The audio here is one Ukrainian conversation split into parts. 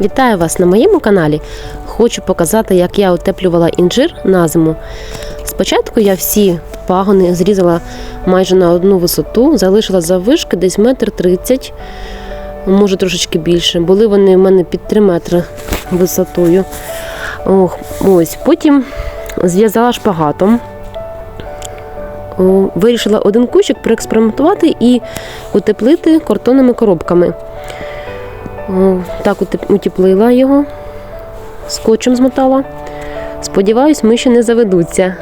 Вітаю вас на моєму каналі. Хочу показати, як я утеплювала інжир на зиму. Спочатку я всі пагони зрізала майже на одну висоту, залишила заввишки десь метр тридцять, може трошечки більше. Були вони в мене під 3 метри висотою. Ох, ось. Потім зв'язала шпагатом. Вирішила один кущик проекспериментувати і утеплити картонними коробками. О, Так утеп- утеплила його, скотчем змотала. Сподіваюсь, ми ще не заведуться.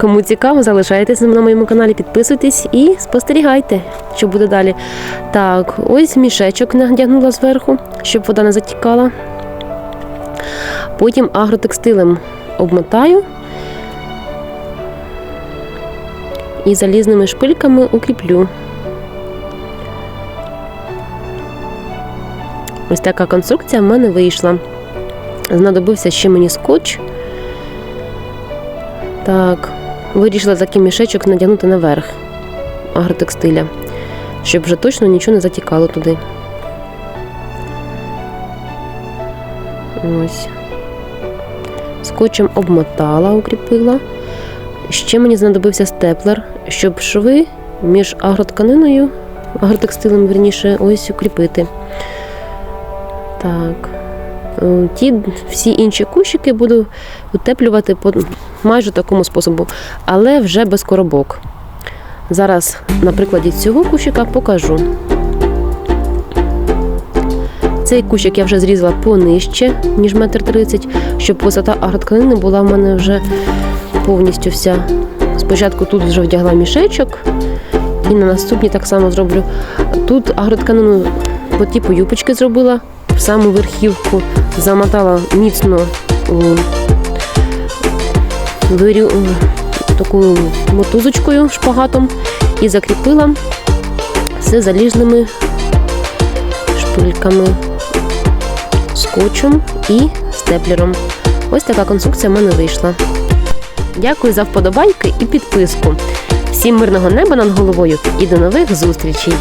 Кому цікаво, залишайтеся на моєму каналі, підписуйтесь і спостерігайте, що буде далі. Так, ось мішечок надягнула зверху, щоб вода не затікала. Потім агротекстилем обмотаю і залізними шпильками укріплю. Ось така конструкція в мене вийшла. Знадобився ще мені скотч. Так, вирішила такий мішечок надягнути наверх агротекстиля, щоб вже точно нічого не затікало туди. Ось. Скотчем обмотала, укріпила. Ще мені знадобився степлер, щоб шви між агротканиною, агротекстилем, верніше, ось укріпити. Так. Е, Ті всі інші кущики буду утеплювати по майже такому способу, але вже без коробок. Зараз на прикладі цього кущика покажу. Цей кущик я вже зрізала понижче, ніж метр тридцять, щоб висота агротканини була в мене вже повністю вся. Спочатку тут вже вдягла мішечок, і на наступній так само зроблю. Тут агротканину по типу юпочки зробила саму верхівку, замотала міцно вирю, такою мотузочкою шпагатом і закріпила все заліжними шпильками, скотчем і степлером. Ось така конструкція в мене вийшла. Дякую за вподобайки і підписку. Всім мирного неба над головою і до нових зустрічей!